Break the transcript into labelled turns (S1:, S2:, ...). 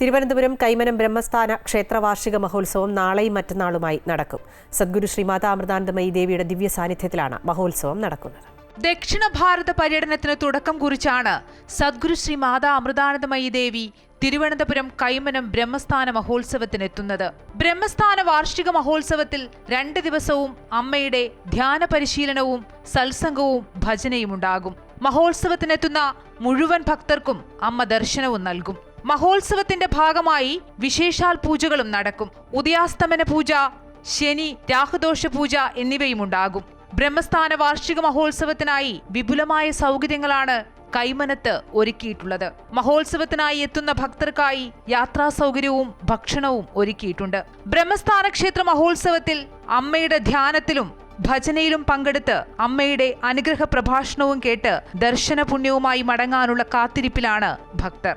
S1: തിരുവനന്തപുരം കൈമനം ബ്രഹ്മസ്ഥാന ക്ഷേത്രവാർഷിക മഹോത്സവം നാളെയും മറ്റന്നാളുമായി നടക്കും. സദ്ഗുരു ശ്രീമാതാ അമൃതാനന്ദമയി ദേവിയുടെ ദിവ്യ സാന്നിധ്യത്തിലാണ് മഹോത്സവം നടക്കുന്നത്.
S2: ദക്ഷിണ ഭാരത പര്യടനത്തിന് തുടക്കം കുറിച്ചാണ് സദ്ഗുരു ശ്രീ മാതാ അമൃതാനന്ദമയി ദേവി തിരുവനന്തപുരം കൈമനം ബ്രഹ്മസ്ഥാന മഹോത്സവത്തിനെത്തുന്നത്. ബ്രഹ്മസ്ഥാന വാർഷിക മഹോത്സവത്തിൽ രണ്ട് ദിവസവും അമ്മയുടെ ധ്യാന പരിശീലനവും സത്സംഗവും ഭജനയും ഉണ്ടാകും മഹോത്സവത്തിനെത്തുന്ന മുഴുവൻ ഭക്തർക്കും അമ്മ ദർശനവും നൽകും. മഹോത്സവത്തിന്റെ ഭാഗമായി വിശേഷാൽ പൂജകളും നടക്കും. ഉദയാസ്തമന പൂജ ശനി രാഹുദോഷ പൂജ എന്നിവയും ഉണ്ടാകും ബ്രഹ്മസ്ഥാന വാർഷിക മഹോത്സവത്തിനായി വിപുലമായ സൗകര്യങ്ങളാണ് കൈമനത്ത് ഒരുക്കിയിട്ടുള്ളത്. മഹോത്സവത്തിനായി എത്തുന്ന ഭക്തർക്കായി യാത്രാ സൗകര്യവും ഭക്ഷണവും ഒരുക്കിയിട്ടുണ്ട്. ബ്രഹ്മസ്ഥാന ക്ഷേത്ര മഹോത്സവത്തിൽ അമ്മയുടെ ധ്യാനത്തിലും ഭജനയിലും പങ്കെടുത്ത് അമ്മയുടെ അനുഗ്രഹ പ്രഭാഷണവും കേട്ട് ദർശന പുണ്യവുമായി മടങ്ങാനുള്ള കാത്തിരിപ്പിലാണ് ഭക്തർ.